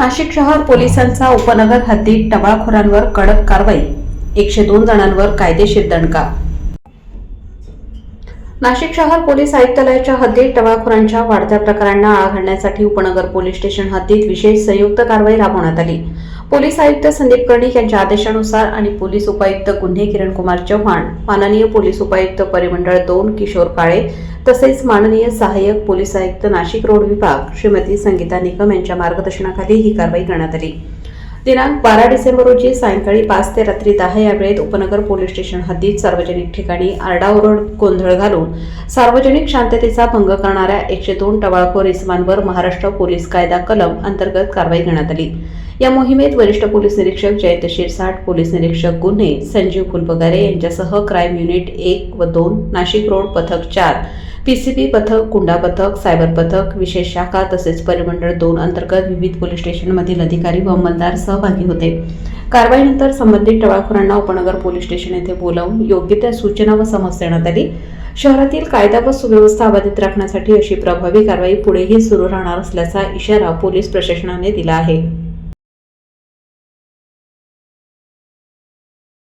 नाशिक शहर पोलिसांचा उपनगर हद्दीत टवाळखोरांवर कडक कारवाई एकशे दोन जणांवर कायदेशीर दणका. नाशिक शहर पोलीस आयुक्तालयाच्या हद्दीत टवाळखोरांच्या वाढत्या प्रकारांना आळा घालण्यासाठी उपनगर पोलीस स्टेशन हद्दीत विशेष संयुक्त कारवाई राबवण्यात आली. पोलीस आयुक्त संदीप कर्णिक यांच्या आदेशानुसार आणि पोलीस उपायुक्त गुन्हे किरण कुमार चव्हाण माननीय पोलीस उपायुक्त परिमंडळ दोन किशोर काळे तसेच माननीय सहाय्यक पोलीस आयुक्त नाशिक रोड विभाग श्रीमती संगीता निकम यांच्या मार्गदर्शनाखाली ही कारवाई करण्यात आली. दिनांक बारा डिसेंबर रोजी सायंकाळी पाच ते रात्री दहा या वेळेत उपनगर पोलीस स्टेशन हद्दीत सार्वजनिक ठिकाणी आरडाओरड गोंधळ घालून सार्वजनिक शांततेचा भंग करणाऱ्या एकशे दोन टवाळखोर इसमांवर महाराष्ट्र पोलीस कायदा कलम अंतर्गत कारवाई करण्यात आली. या मोहिमेत वरिष्ठ पोलीस निरीक्षक जयंत शिरसाट पोलीस निरीक्षक गुन्हे संजीव फुलपगारे यांच्यासह क्राईम युनिट एक व दोन नाशिक रोड पथक चार पीसीबी पथक कुंडा पथक सायबर पथक विशेष शाखा तसेच परिमंडळ दोन अंतर्गत विविध पोलीस स्टेशनमधील अधिकारी व अंमलदार सहभागी होते. कारवाईनंतर संबंधित टवाळखोरांना उपनगर पोलीस स्टेशन येथे बोलावून योग्य त्या सूचना व समज देण्यात आली. शहरातील कायदा व सुव्यवस्था अबाधित राखण्यासाठी अशी प्रभावी कारवाई पुढेही सुरू राहणार असल्याचा इशारा पोलीस प्रशासनाने दिला आहे.